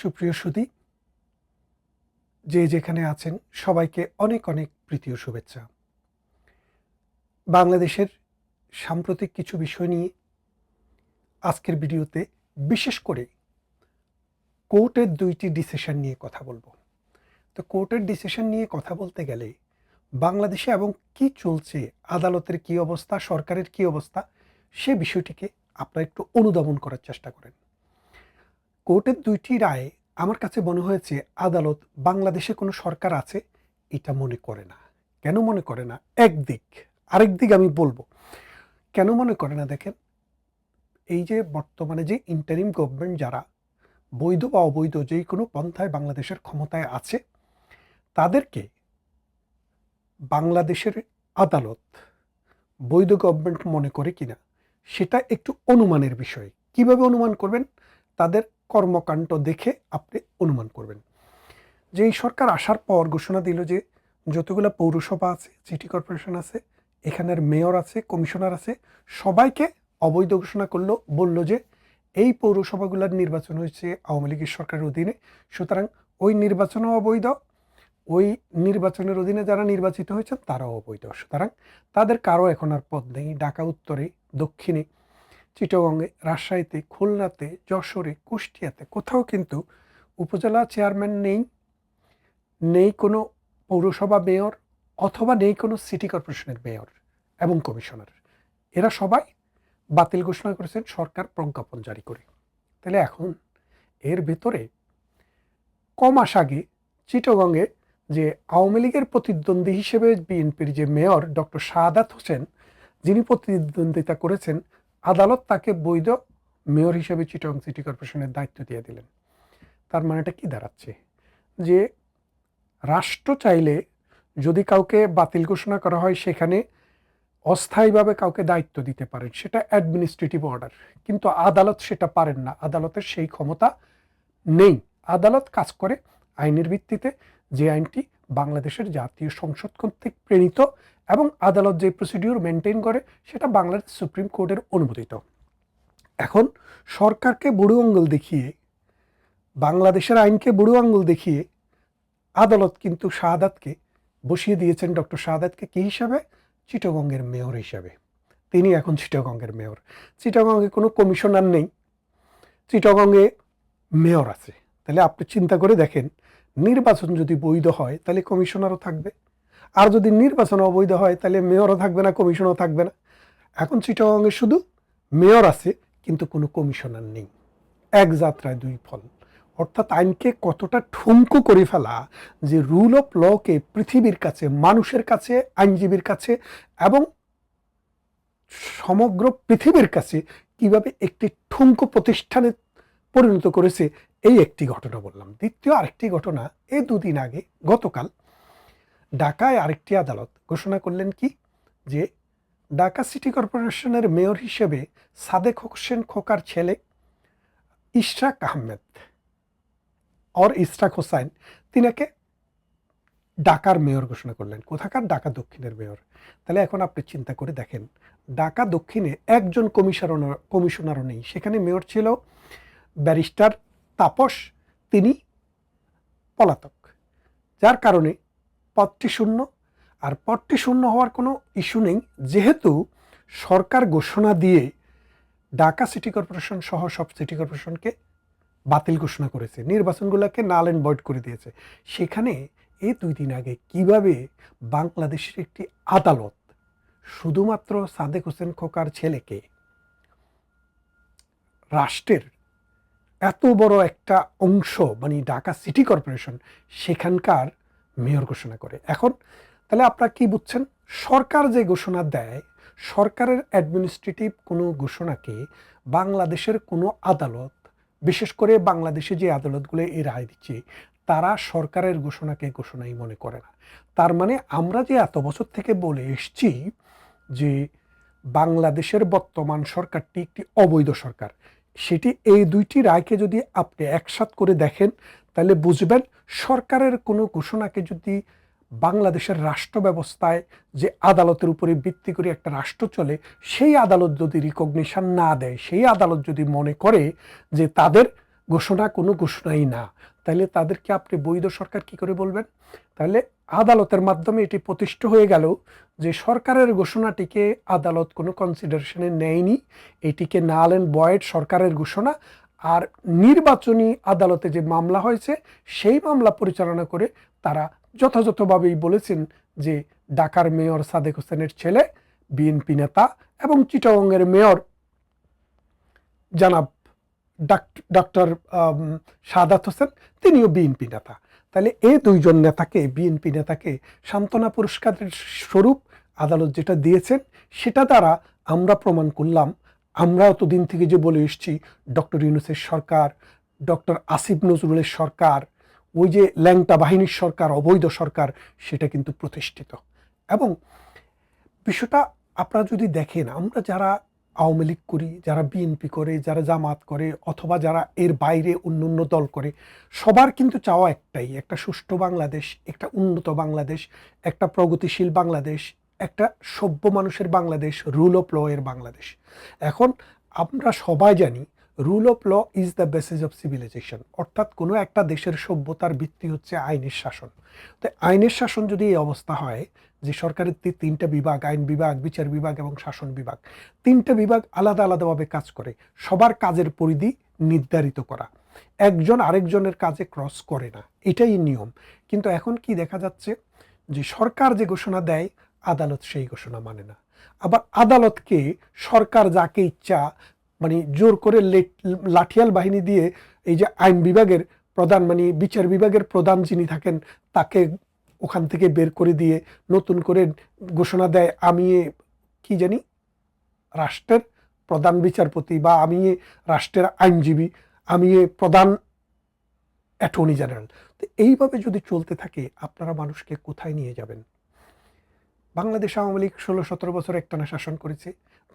সুপ্রিয় সুদী যে যেখানে আছেন সবাইকে অনেক অনেক প্রীতি ও শুভেচ্ছা। বাংলাদেশের সাম্প্রতিক কিছু বিষয় নিয়ে আজকের ভিডিওতে বিশেষ করে কোর্টের দুইটি ডিসিশন নিয়ে কথা বলব। তো কোর্টের ডিসিশন নিয়ে কথা বলতে গেলে বাংলাদেশে এবং কি চলছে, আদালতের কি অবস্থা, সরকারের কি অবস্থা, সে বিষয়টিকে আপনারা একটু অনুধাবন করার চেষ্টা করেন। কোর্টের দুইটি রায়ে আমার কাছে মনে হয়েছে আদালত বাংলাদেশে কোনো সরকার আছে, এটা মনে করে না। কেন মনে করে না? একদিক আরেক দিক আমি বলব, কেন মনে করে না দেখেন? এই যে বর্তমানে যে ইন্টারিম গভর্নমেন্ট যারা, বৈধ বা অবৈধ যেই কোনো পন্থায় বাংলাদেশের ক্ষমতায় আছে, তাদেরকে বাংলাদেশের আদালত বৈধ গভর্নমেন্ট মনে করে কিনা, সেটা একটু অনুমানের বিষয়। কীভাবে অনুমান করবেন? তাদের কর্মকাণ্ড দেখে আপনি অনুমান করবেন। যে এই সরকার আসার পর ঘোষণা দিল যে যতগুলো পৌরসভা আছে, সিটি কর্পোরেশন আছে, এখানের মেয়র আছে, কমিশনার আছে, সবাইকে অবৈধ ঘোষণা করল, বলল যে এই পৌরসভাগুলোর নির্বাচন হয়েছে আওয়ামী লীগের সরকারের অধীনে। সুতরাং ওই নির্বাচনও অবৈধ, ওই নির্বাচনের অধীনে যারা নির্বাচিত হয়েছেন তারাও অবৈধ। সুতরাং তাদের কারও এখন আর পদ নেই, ঢাকা, উত্তরে, দক্ষিণে চিটগঙ্গে রাজশাহীতে, খুলনাতে, যশোরে, কুষ্টিয়াতে কোথাও কিন্তু উপজেলা চেয়ারম্যান নেই নেই কোনো পৌরসভা মেয়র অথবা নেই কোনো সিটি কর্পোরেশনের মেয়র এবং কমিশনার। এরা সবাই বাতিল ঘোষণা করেছেন সরকার প্রজ্ঞাপন জারি করে। তাহলে এখন এর ভেতরে ক মাস আগে চিটগঙ্গে যে আওয়ামী লীগের প্রতিদ্বন্দ্বী হিসেবে বিএনপির যে মেয়র ডক্টর শাহাদাত হোসেন, যিনি প্রতিদ্বন্দ্বিতা করেছেন আদালত তাকে বৈধ মেয়র হিসেবে চিটং সিটি কর্পোরেশনের দায়িত্ব দিয়ে দিলেন। তার মানেটা কি দাঁড়াচ্ছে? যে রাষ্ট্র চাইলে যদি কাউকে বাতিল ঘোষণা করা হয়, সেখানে অস্থায়ীভাবে কাউকে দায়িত্ব দিতে পারেন, সেটা অ্যাডমিনিস্ট্রেটিভ অর্ডার কিন্তু আদালত সেটা পারেন না। আদালতের সেই ক্ষমতা নেই। আদালত কাজ করে আইনের ভিত্তিতে যে আইনটি বাংলাদেশের জাতীয় সংসদ কর্তৃক প্রেরিত এবং আদালত যে প্রসিডিউর মেনটেন করে, সেটা বাংলাদেশ সুপ্রিম কোর্টের অনুমোদিত। এখন সরকারকে বুড়ো আঙ্গুল দেখিয়ে, বাংলাদেশের আইনকে বুড়ো আঙ্গুল দেখিয়ে, আদালত কিন্তু শাহাদাতকে বসিয়ে দিয়েছেন ডক্টর শাহাদাতকে কী হিসাবে? চিটগঙ্গের মেয়র হিসাবে। তিনি এখন চিটগঙ্গের মেয়র। চিটগঙ্গে কোনো কমিশনার নেই। চিটগঙ্গে মেয়র আছে। তাহলে আপনি চিন্তা করে দেখেন নির্বাচন যদি বৈধ হয়, তাহলে কমিশনারও থাকবে। আর যদি নির্বাচন অবৈধ হয়, তাহলে মেয়রও থাকবে না, কমিশনও থাকবে না। এখন চিটাগঙ্গে শুধু মেয়র আছে, কিন্তু কোনো কমিশনার নেই। এক যাত্রায় দুই ফল। অর্থাৎ আইনকে কতটা ঠুমকো করে ফেলা যে রুল অফ লকে পৃথিবীর কাছে, মানুষের কাছে, আইনজীবীর কাছে এবং সমগ্র পৃথিবীর কাছে কীভাবে একটি ঠুমকো প্রতিষ্ঠানে পরিণত করেছে। এই একটি ঘটনা বললাম। দ্বিতীয় আরেকটি ঘটনা এই দুদিন আগে, গতকাল ঢাকায় আরেকটি আদালত ঘোষণা করলেন কি? যে ঢাকা সিটি কর্পোরেশনের মেয়র হিসেবে সাদেক হোসেন খোকার ছেলে ইশরাক আহমেদ, অর ইশরাক হোসাইন, তিনাকে ঢাকার মেয়র ঘোষণা করলেন। কোথাকার? ঢাকা দক্ষিণের মেয়র। তাহলে এখন আপনি চিন্তা করে দেখেন, ঢাকা দক্ষিণে একজন কমিশনার, কমিশনারও নেই। সেখানে মেয়র ছিল ব্যারিস্টার তাপস, তিনি পলাতক, যার কারণে পদটি শূন্য। আর পদটি শূন্য হওয়ার কোনো ইস্যু নেই, যেহেতু সরকার ঘোষণা দিয়ে ঢাকা সিটি কর্পোরেশন সহ সব সিটি কর্পোরেশনকে বাতিল ঘোষণা করেছে, নির্বাচনগুলোকে নাল অ্যান্ড বয়ড করে দিয়েছে। সেখানে এই দুই দিন আগে কীভাবে বাংলাদেশের একটি আদালত শুধুমাত্র সাদেক হোসেন খোকার ছেলেকে রাষ্ট্রের এত বড় একটা অংশ মানে ঢাকা সিটি কর্পোরেশন, সেখানকার মেয়র ঘোষণা করে। এখন তাহলে আপনারা কি বুঝছেন? সরকার যে ঘোষণা দেয়, সরকারের অ্যাডমিনিস্ট্রেটিভ কোনো ঘোষণাকে বাংলাদেশের কোনো আদালত, বিশেষ করে বাংলাদেশে যে আদালতগুলো এই রায় দিচ্ছে, তারা সরকারের ঘোষণাকে ঘোষণাই মনে করে না। তার মানে আমরা যে এত বছর থেকে বলে এসছি যে বাংলাদেশের বর্তমান সরকারটি একটি অবৈধ সরকার সেটি এই দুইটি রায়কে যদি আপনি একসাথ করে দেখেন, তাহলে বুঝবেন সরকারের কোনো ঘোষণাকে যদি বাংলাদেশের রাষ্ট্র ব্যবস্থায় যে আদালতের উপরে ভিত্তি করে একটা রাষ্ট্র চলে, সেই আদালত যদি রিকগনিশন না দেয়, সেই আদালত যদি মনে করে যে তাদের ঘোষণা কোনো ঘোষণাই না, তাহলে তাদেরকে আপনি বৈধ সরকার কি করে বলবেন? তাহলে আদালতের মাধ্যমে এটি প্রতিষ্ঠিত হয়ে গেল যে সরকারের ঘোষণাটিকে আদালত কোনো কনসিডারেশনে নেয়নি। এটিকে নাল অ্যান্ড বয়েড সরকারের ঘোষণা আর নির্বাচনী আদালতে যে মামলা হয়েছে, সেই মামলা পরিচালনা করে তারা যথাযথভাবেই বলেছেন যে ঢাকার মেয়র সাদেক হোসেনের ছেলে, বিএনপি নেতা এবং চিটাগংয়ের মেয়র জানাব ডক্টর সাদাত হোসেন, তিনিও বিএনপি নেতা। তাহলে এই দুইজন নেতাকে বিএনপি নেতাকে সান্ত্বনা পুরস্কারের স্বরূপ আদালত যেটা দিয়েছেন, সেটা দ্বারা আমরা প্রমাণ করলাম। আমরা অতদিন থেকে যে বলে এসেছি, ডক্টর ইউনুসের সরকার, ডক্টর আসিফ নজরুলের সরকার, ওই যে ল্যাংটা বাহিনীর সরকার, অবৈধ সরকার, সেটা কিন্তু প্রতিষ্ঠিত। এবং বিষয়টা আপনারা যদি দেখেন, আমরা যারা আওয়ামী লীগ করি, যারা বিএনপি করে, যারা জামাত করে, অথবা যারা এর বাইরে অন্য অন্য দল করে, সবার কিন্তু চাওয়া একটাই, একটা সুষ্ঠু বাংলাদেশ, একটা উন্নত বাংলাদেশ, একটা প্রগতিশীল বাংলাদেশ, একটা সভ্য মানুষের বাংলাদেশ রুল অফ ল এর বাংলাদেশ। এখন আমরা সবাই জানি rule of law is the basis of civilization অর্থাৎ কোনো একটা দেশের সভ্যতার ভিত্তি হচ্ছে আইনের শাসন। তো আইনের শাসন যদি এই অবস্থা হয়, যে সরকারের তিনটা বিভাগ, আইন বিভাগ, বিচার বিভাগ এবং শাসন বিভাগ, তিনটা বিভাগ আলাদা আলাদাভাবে কাজ করে, সবার কাজের পরিধি নির্ধারিত করা। একজন আরেকজনের কাজে ক্রস করে না। এটাই নিয়ম। কিন্তু এখন কি দেখা যাচ্ছে? যে সরকার যে ঘোষণা দেয়, আদালত সেই ঘোষণা মানে না। আবার আদালতকে সরকার যাকে ইচ্ছা মানে জোর করে লাঠিয়াল বাহিনী দিয়ে এই যে আইন বিভাগের প্রধান মানে বিচার বিভাগের প্রধান যিনি থাকেন, তাকে ওখান থেকে বের করে দিয়ে নতুন করে ঘোষণা দেয়, আমি কি জানি? রাষ্ট্রের প্রধান বিচারপতি বা আমি রাষ্ট্রের আইনজীবী, আমি প্রধান অ্যাটর্নি জেনারেল। তো এইভাবে যদি চলতে থাকে, আপনারা মানুষকে কোথায় নিয়ে যাবেন? বাংলাদেশ আওয়ামী লীগ ষোলো সতেরো বছর একটানা শাসন করেছে।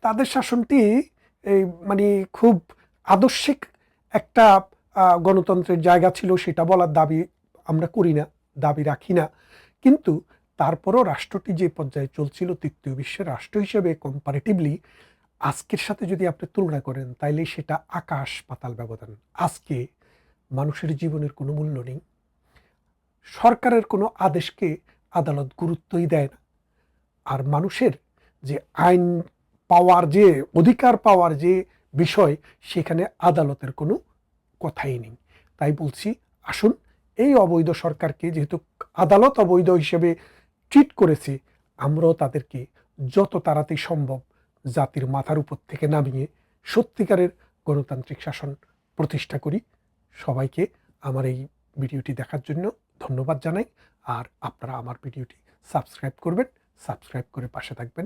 তাদের শাসনটি এই মানে খুব আদর্শিক একটা গণতন্ত্রের জায়গা ছিল, সেটা বলার দাবি আমরা করি না, দাবি রাখি না। কিন্তু তারপরও রাষ্ট্রটি যে পর্যায়ে চলছিল, তৃতীয় বিশ্বের রাষ্ট্র হিসেবে কম্পারেটিভলি আজকের সাথে যদি আপনি তুলনা করেন, তাইলে সেটা আকাশ পাতাল ব্যবধান। আজকে মানুষের জীবনের কোনো মূল্য নেই। সরকারের কোনো আদেশকে আদালত গুরুত্বই দেয় না। আর মানুষের যে আইন পাওয়ার যে, অধিকার পাওয়ার যে বিষয়, সেখানে আদালতের কোনো কথাই নেই। তাই বলছি, আসুন, এই অবৈধ সরকারকে যেহেতু আদালত অবৈধ হিসেবে ট্রিট করেছে, আমরাও তাদেরকে যত তাড়াতাড়ি সম্ভব জাতির মাথার উপর থেকে নামিয়ে সত্যিকারের গণতান্ত্রিক শাসন প্রতিষ্ঠা করি। সবাইকে আমার এই ভিডিওটি দেখার জন্য ধন্যবাদ জানাই। আর আপনারা আমার ভিডিওটি সাবস্ক্রাইব করবেন সাবস্ক্রাইব করে পাশে থাকবেন।